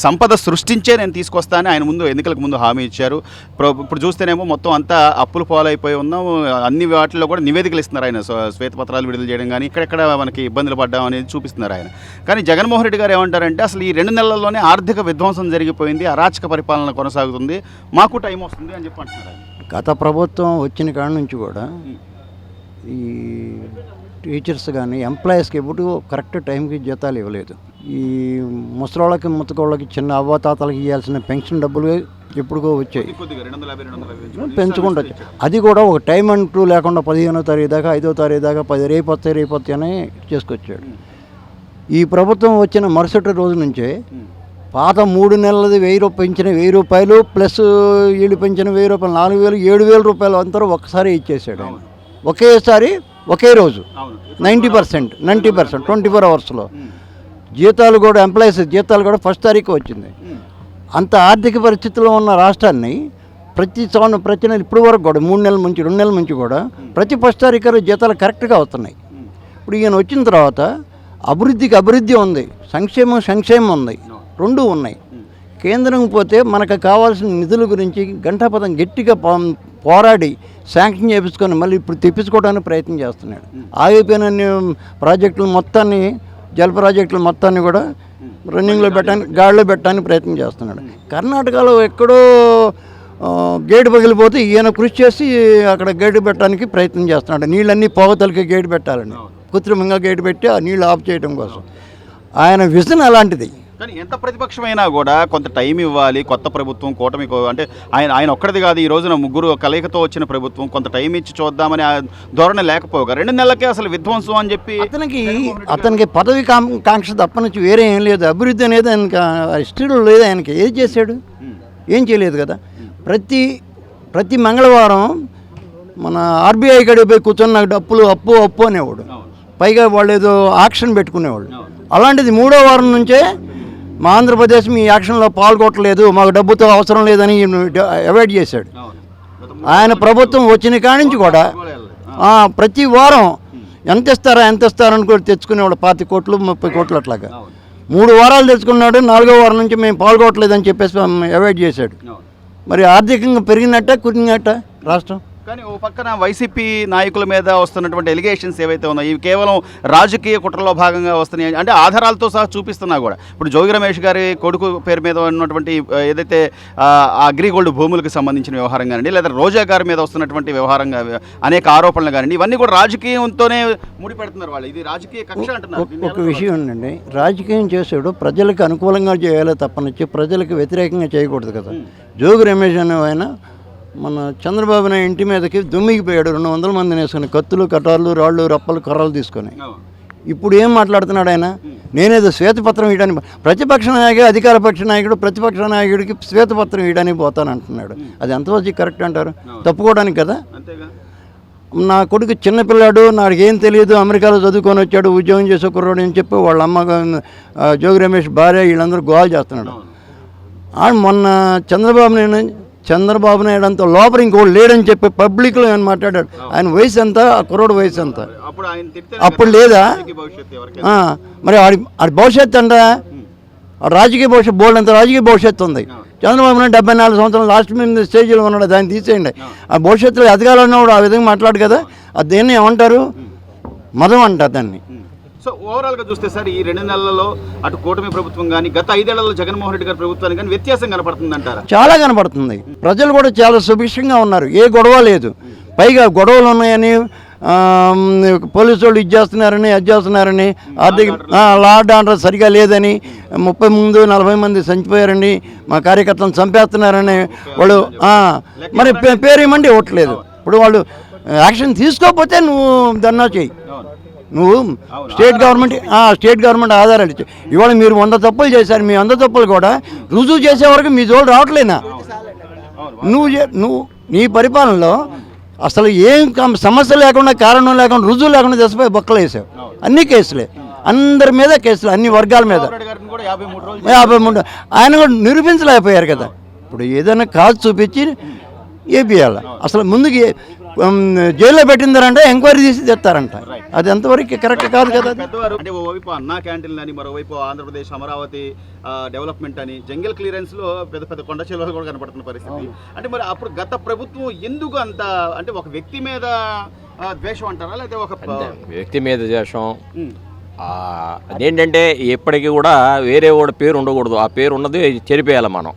సంపద సృష్టించే నేను తీసుకొస్తానని ఆయన ముందు ఎన్నికలకు ముందు హామీ ఇచ్చారు. ఇప్పుడు చూస్తేనేమో మొత్తం అంతా అప్పులు పాలైపోయి ఉన్నాం. అన్ని వాటిల్లో కూడా నివేదికలు ఇస్తున్నారు ఆయన. శ్వేతపత్రాలు విడుదల చేయడం కానీ ఇక్కడెక్కడ మనకి ఇబ్బందులు పడ్డాం అనేది చూపిస్తున్నారు ఆయన. కానీ జగన్మోహన్ రెడ్డి గారు ఏమంటారంటే అసలు ఈ రెండు నెలల్లోనే ఆర్థిక విధ్వంసం జరిగిపోయింది అరాచక పరిపాలన కొనసాగుతుంది మాకు టైం వస్తుంది అని చెప్పి అంటున్నారు గత ప్రభుత్వం వచ్చిన కాడ నుంచి కూడా ఈ టీచర్స్ కానీ ఎంప్లాయీస్కి ఎప్పుడు కరెక్ట్ టైంకి జీతాలు ఇవ్వలేదు. ఈ ముసలోళ్ళకి ముతకోళ్ళకి చిన్న అవ్వాతాతలకి ఇవ్వాల్సిన పెన్షన్ డబ్బులు ఎప్పుడుకో వచ్చాయి. పెంచుకుంటూ అది కూడా ఒక టైం అంటూ లేకుండా పదిహేనో తారీఖు దాకా ఐదో తారీఖు దాకా పది రేపు వస్తాయి రేపు వస్తాయి అని చేసుకొచ్చాడు. ఈ ప్రభుత్వం వచ్చిన మరుసటి రోజు నుంచే పాత మూడు నెలలది వెయ్యి రూపాయలు పెంచిన వెయ్యి రూపాయలు ప్లస్ వీళ్ళు పెంచిన వెయ్యి రూపాయలు నాలుగు వేలు ఏడు వేల రూపాయలు అంతా ఒక్కసారి ఇచ్చేసాడు ఆయన. ఒకేసారి ఒకే రోజు. Ninety percent ninety percent twenty four అవర్స్లో. జీతాలు కూడా ఎంప్లాయీస్ జీతాలు కూడా ఫస్ట్ తారీఖు వచ్చింది. అంత ఆర్థిక పరిస్థితిలో ఉన్న రాష్ట్రాన్ని ప్రతి సంవత్సరం ప్రతి నెల ఇప్పుడు వరకు కూడా మూడు నెలల నుంచి రెండు నెలల నుంచి కూడా ప్రతి ఫస్ట్ తారీఖు జీతాలు కరెక్ట్గా వస్తున్నాయి. ఇప్పుడు ఈయన వచ్చిన తర్వాత అభివృద్ధికి అభివృద్ధి ఉంది సంక్షేమం సంక్షేమం ఉంది రెండు ఉన్నాయి. కేంద్రం పోతే మనకు కావాల్సిన నిధుల గురించి గంటాపదం గట్టిగా పోరాడి శాంక్షన్ చేపించుకొని మళ్ళీ ఇప్పుడు తెప్పించుకోవడానికి ప్రయత్నం చేస్తున్నాడు. ఆగిపోయిన ప్రాజెక్టులు మొత్తాన్ని జల ప్రాజెక్టులు మొత్తాన్ని కూడా రన్నింగ్లో పెట్టడానికి గాడిలో పెట్టడానికి ప్రయత్నం చేస్తున్నాడు. కర్ణాటకలో ఎక్కడో గేటు పగిలిపోతే ఈయన కృషి చేసి అక్కడ గేటు పెట్టడానికి ప్రయత్నం చేస్తున్నాడు. నీళ్ళన్నీ పోగతలకి గేటు పెట్టాలని కృత్రిమంగా గేటు పెట్టి ఆ నీళ్ళు ఆఫ్ చేయడం కోసం. ఆయన విజన్ అలాంటిది. కానీ ఎంత ప్రతిపక్షమైనా కూడా కొంత టైం ఇవ్వాలి కొత్త ప్రభుత్వం కూటమి అంటే ఆయన ఆయన ఒక్కడిది కాదు ఈ రోజున ముగ్గురు కలయికతో వచ్చిన ప్రభుత్వం కొంత టైం ఇచ్చి చూద్దామని ఆ ధోరణి లేకపోగా రెండు నెలలకే అసలు విధ్వంసం అని చెప్పి అతనికి అతనికి పదవి కాంక్ష తప్ప నుంచి వేరే ఏం లేదు. అభివృద్ధి అనేది ఆయనకి హిస్టరీలో లేదు ఆయనకి ఏది చేశాడు? ఏం చేయలేదు కదా. ప్రతి ప్రతి మంగళవారం మన ఆర్బీఐ గడికి పోయి కూర్చొని నాకు డప్పులు అప్పు అప్పు అనేవాడు. పైగా వాళ్ళు ఏదో ఆక్షన్ పెట్టుకునేవాళ్ళు. అలాంటిది మూడో వారం నుంచే మా ఆంధ్రప్రదేశ్ మీ యాక్షన్లో పాల్గొట్టలేదు మాకు డబ్బుతో అవసరం లేదని అవాయిడ్ చేశాడు. ఆయన ప్రభుత్వం వచ్చిన కాడి నుంచి కూడా ప్రతి వారం ఎంత ఇస్తారా ఎంత ఇస్తారా అని కూడా తెచ్చుకునేవాడు పాతి కోట్లు ముప్పై కోట్లు అట్లాగా. మూడు వారాలు తెచ్చుకున్నాడు నాలుగో వారం నుంచి మేము పాల్గొట్టలేదని చెప్పేసి అవాయిడ్ చేశాడు. మరి ఆర్థికంగా పెరిగినట్ట కురిగినట్ట రాష్ట్రం? కానీ ఓ పక్కన వైసీపీ నాయకుల మీద వస్తున్నటువంటి ఎలిగేషన్స్ ఏవైతే ఉన్నాయో ఇవి కేవలం రాజకీయ కుట్రలో భాగంగా వస్తున్నాయి. అంటే ఆధారాలతో సహా చూపిస్తున్నా కూడా. ఇప్పుడు జోగి రమేష్ గారి కొడుకు పేరు మీద ఉన్నటువంటి ఏదైతే అగ్రిగోల్డ్ భూములకు సంబంధించిన వ్యవహారం కానివ్వండి లేదా రోజా గారి మీద వస్తున్నటువంటి వ్యవహారంగా అనేక ఆరోపణలు కానివ్వండి ఇవన్నీ కూడా రాజకీయంతోనే ముడిపెడుతున్నారు వాళ్ళు. ఇది రాజకీయ కక్ష అంటున్నారు. ఒక- ఒక విషయం ఉందండి రాజకీయం చేసాడు ప్రజలకు అనుకూలంగా చేయాలి తప్పనిచ్చి ప్రజలకు వ్యతిరేకంగా చేయకూడదు కదా. జోగి రమేష్ అనే ఆయన మన చంద్రబాబు నాయుడు ఇంటి మీదకి దుమ్మిగిపోయాడు. రెండు వందల మందిని వేసుకొని కత్తులు కటార్లు రాళ్ళు రప్పలు కర్రలు తీసుకొని. ఇప్పుడు ఏం మాట్లాడుతున్నాడు ఆయన? నేనేదో శ్వేతపత్రం ఇవ్వడానికి ప్రతిపక్ష నాయకుడు అధికార పక్ష నాయకుడు ప్రతిపక్ష నాయకుడికి శ్వేతపత్రం ఇవ్వడానికి పోతాను అంటున్నాడు. అది ఎంతవరకు కరెక్ట్ అంటారు? తప్పుకోవడానికి కదా? నా కొడుకు చిన్నపిల్లాడు నాకు ఏం తెలియదు అమెరికాలో చదువుకొని వచ్చాడు ఉద్యోగం చేసే కుర్రాడు అని చెప్పి వాళ్ళ అమ్మ జోగి రమేష్ భార్య వీళ్ళందరూ గోల్ చేస్తున్నాడు. మొన్న చంద్రబాబు నాయుడు చంద్రబాబు నాయుడు అంత లోపల ఇంకోటి లేడని చెప్పి పబ్లిక్లో ఆయన మాట్లాడాడు? ఆయన వయసు ఎంత? ఆ కుర్రోడు వయసు ఎంత? అప్పుడు లేదా? మరి ఆడి ఆడి భవిష్యత్తు అంట రాజకీయ భవిష్యత్తు బోల్డ్ అంత రాజకీయ భవిష్యత్తు ఉంది. చంద్రబాబు నాయుడు డెబ్బై నాలుగు సంవత్సరాలు లాస్ట్ మీద స్టేజ్లో ఉన్నాడు దాన్ని తీసేయండి. ఆ. భవిష్యత్తులో ఎదగాలన్నప్పుడు ఆ విధంగా మాట్లాడు కదా. దేన్ని ఏమంటారు? మదం అంటారు దాన్ని. సో ఓవరాల్గా చూస్తే సార్ ఈ రెండు నెలలలో అటు కూటమి ప్రభుత్వం కానీ గత ఐదేళ్ళలో జగన్మోహన్ రెడ్డి గారి ప్రభుత్వానికి కానీ వ్యత్యాసం కనపడుతుంది అంటారా చాలా కనపడుతుంది. ప్రజలు కూడా చాలా సుభిక్షంగా ఉన్నారు. ఏ గొడవ లేదు. పైగా గొడవలు ఉన్నాయని పోలీసు వాళ్ళు ఇది చేస్తున్నారని అది చేస్తున్నారని ఆర్థిక లార్డ్ ఆర్డర్ సరిగా లేదని ముప్పై ముందు నలభై మంది చనిపోయారని మా కార్యకర్తలను చంపేస్తున్నారని వాళ్ళు మరి పేరు ఇవ్వమండి ఇవ్వట్లేదు. ఇప్పుడు వాళ్ళు యాక్షన్ తీసుకోకపోతే నువ్వు ధర్నా చేయి. నువ్వు స్టేట్ గవర్నమెంట్ స్టేట్ గవర్నమెంట్ ఆధారాలు ఇచ్చి. ఇవాళ మీరు వంద తప్పులు చేశారు మీ వంద తప్పులు కూడా రుజువు చేసే వరకు మీ జోడు రావట్లేనా? నువ్వు నువ్వు నీ పరిపాలనలో అసలు ఏం సమస్య లేకుండా కారణం లేకుండా రుజువు లేకుండా తెచ్చిపోయి బొక్కలు వేసావు. అన్ని కేసులే. అందరి మీద కేసులు అన్ని వర్గాల మీద. యాభై మూడు ఆయన కూడా నిరూపించలేకపోయారు కదా. ఇప్పుడు ఏదైనా కాదు చూపించి ఏపియాలి. అసలు ముందుకి జైల్లో పెట్టిందారంటే ఎంక్వైరీ తీసి తెస్తారంట. అది ఎంతవరకు కరెక్ట్ కాదు కదా అంటే ఓవైపు అన్నా క్యాంటీన్లు అని మరోవైపు ఆంధ్రప్రదేశ్ అమరావతి డెవలప్మెంట్ అని జంగల్ క్లియరెన్స్లో పెద్ద పెద్ద కొండ చెరువులు కూడా కనపడుతున్న పరిస్థితి. అంటే మరి అప్పుడు గత ప్రభుత్వం ఎందుకు అంత అంటే ఒక వ్యక్తి మీద ద్వేషం అంటారా? లేకపోతే ఒక వ్యక్తి మీద ఆ, అదేంటంటే ఎప్పటికీ కూడా వేరే వాడి పేరు ఉండకూడదు. ఆ పేరు ఉన్నది చెరిపేయాలి మనం.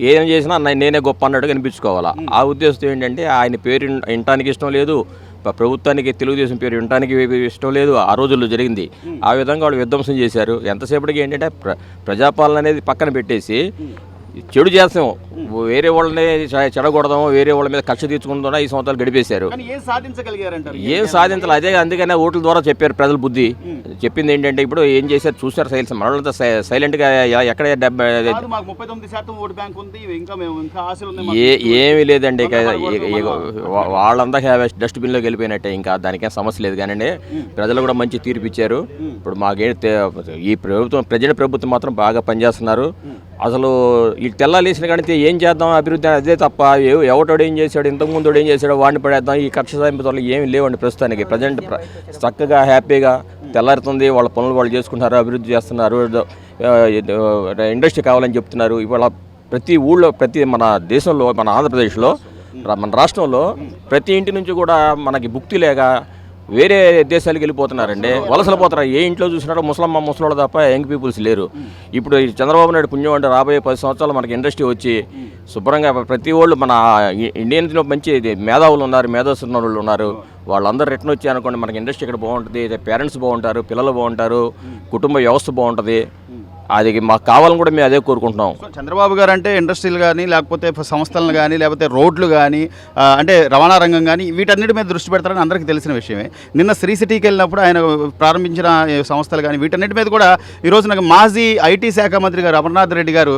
ఏం చేసినా నేనే గొప్ప అన్నట్టు కనిపించుకోవాలా ఆ ఉద్దేశంతో ఏంటంటే ఆయన పేరు విన్- వినటానికి ఇష్టం లేదు. ప్రభుత్వానికి తెలుగుదేశం పేరు వినటానికి ఇష్టం లేదు. ఆ రోజుల్లో జరిగింది. ఆ విధంగా వాళ్ళు విధ్వంసం చేశారు. ఎంతసేపటికి ఏంటంటే ప్ర ప్రజాపాలన అనేది పక్కన పెట్టేసి చెడు చేస్తాం. వేరే వాళ్ళని చె- చెడగొడదాం వేరే వాళ్ళ మీద కక్ష తీర్చుకుందాం ఈ సంవత్సరాలు గడిపేశారు. ఏం సాధించాలి. అదే అందుకనే ఓట్ల ద్వారా చెప్పారు ప్రజల బుద్ధి. చెప్పింది ఏంటంటే ఇప్పుడు ఏం చేశారు? చూసారు సైలెన్స్. మనోళ్ళంతా సై- సైలెంట్గా ఎక్కడ. ఏమీ లేదండి. ఇక వాళ్ళంతా డస్ట్బిన్లోకి వెళ్ళిపోయినట్టే. ఇంకా దానికేం సమస్య లేదు కానీ ప్రజలు కూడా మంచి తీర్పు ఇచ్చారు. ఇప్పుడు మాకే ఈ ప్రభుత్వం ప్రజల ప్రభుత్వం మాత్రం బాగా పనిచేస్తున్నారు. అసలు ఈ తెల్లాలేసిన కానీ ఏం చేద్దాం? అభివృద్ధి అదే తప్ప ఎవటోడు ఏం చేశాడు? ఇంతకుముందు ఏం చేశాడో వాడిని పడేద్దాం. ఈ కక్ష సాధింపులు ఏమి లేవండి ప్రస్తుతానికి. ప్రజెంట్ చక్కగా హ్యాపీగా తెల్లారుతుంది. వాళ్ళ పనులు వాళ్ళు చేసుకుంటున్నారు అభివృద్ధి చేస్తున్నారు. ఇండస్ట్రీ కావాలని చెప్తున్నారు. ఇవాళ ప్రతి ఊళ్ళో ప్రతి మన దేశంలో మన ఆంధ్రప్రదేశ్లో మన రాష్ట్రంలో ప్రతి ఇంటి నుంచి కూడా మనకి భుక్తి లేక వేరే దేశాలకు వెళ్ళిపోతున్నారండి. వలసలు పోతున్నారు. ఏ ఇంట్లో చూసినారో ముసలమ్మ ముసలోళ్ళు తప్ప యంగ్ పీపుల్స్ లేరు. ఇప్పుడు ఈ చంద్రబాబు నాయుడు పుణ్యం అంటే రాబోయే పది సంవత్సరాలు మనకి ఇండస్ట్రీ వచ్చి శుభ్రంగా ప్రతి వాళ్ళు మన ఇండియన్స్లో మంచి మేధావులు ఉన్నారు మేధోస్తున్న వాళ్ళు ఉన్నారు. వాళ్ళందరూ రిటర్న్ వచ్చి అనుకోండి మనకి ఇండస్ట్రీ ఇక్కడ బాగుంటుంది పేరెంట్స్ బాగుంటారు పిల్లలు బాగుంటారు కుటుంబ వ్యవస్థ బాగుంటుంది. అది మాకు కావాలని కూడా మేము అదే కోరుకుంటున్నాం. చంద్రబాబు గారు అంటే ఇండస్ట్రీలు కానీ లేకపోతే సంస్థలను కానీ లేకపోతే రోడ్లు కానీ అంటే రవాణా రంగం కానీ వీటన్నిటి మీద దృష్టి పెడతారని అందరికీ తెలిసిన విషయమే. నిన్న శ్రీ సిటీకి వెళ్ళినప్పుడు ఆయన ప్రారంభించిన సంస్థలు కానీ వీటన్నిటి మీద కూడా ఈ రోజు నాకు మాజీ ఐటీ శాఖ మంత్రి గారు అమర్నాథ్ రెడ్డి గారు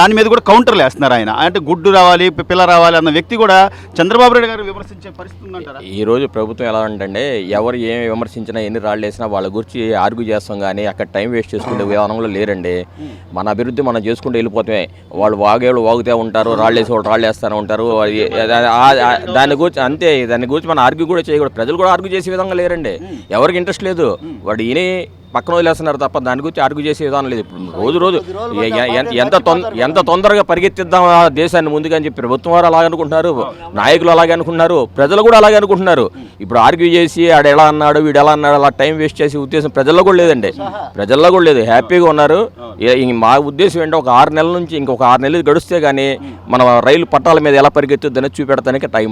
దాని మీద కూడా కౌంటర్లు వేస్తున్నారు ఆయన. అంటే గుడ్డు రావాలి పిల్ల రావాలి అన్న వ్యక్తి కూడా చంద్రబాబు నాయుడు గారు విమర్శించే పరిస్థితి ఉందంటారా? ఈ రోజు ప్రభుత్వం ఎలా అంటే ఎవరు ఏమి విమర్శించినా ఎన్ని రాళ్ళు వేసినా వాళ్ళ గురించి ఆర్గ్యూ చేస్తాం కానీ అక్కడ టైం వేస్ట్ చేసుకునే విధానంలో లేరండి. మన అభివృద్ధి మనం చేసుకుంటూ వెళ్ళిపోతామే వాళ్ళు వాగేవాళ్ళు వాగుతూ ఉంటారు రాళ్ళు వేసి వాళ్ళు రాళ్ళు వేస్తూనే ఉంటారు దాని గురించి అంతే దాని గురించి మనం ఆర్గ్యూ కూడా చేయకూడదు. ప్రజలు కూడా ఆర్గ్యూ చేసే విధంగా లేరండి. ఎవరికి ఇంట్రెస్ట్ లేదు. వాడు ఈయన పక్కన వదిలేస్తున్నారు తప్ప దాని గురించి ఆర్గ్యూ చేసే విధానం లేదు ఇప్పుడు. రోజు రోజు ఎంత- ఎంత తొందర ఎంత తొందరగా పరిగెత్తిద్దాం ఆ దేశాన్ని ముందుగా అని చెప్పి ప్రభుత్వం వారు అలాగే అనుకుంటున్నారు నాయకులు అలాగే అనుకుంటున్నారు ప్రజలు కూడా అలాగే అనుకుంటున్నారు. ఇప్పుడు ఆర్గ్యూ చేసి ఆడు ఎలా అన్నాడు వీడు ఎలా అన్నాడు అలా టైం వేస్ట్ చేసే ఉద్దేశం ప్రజల్లో కూడా లేదండి. ప్రజల్లో కూడా లేదు. హ్యాపీగా ఉన్నారు. మా ఉద్దేశం ఏంటంటే ఒక ఆరు నెలల నుంచి ఇంకొక ఆరు నెలలు గడిస్తే కానీ మన రైలు పట్టాల మీద ఎలా పరిగెత్తుద్దని చూపెడతానికి టైం పడుతుంది.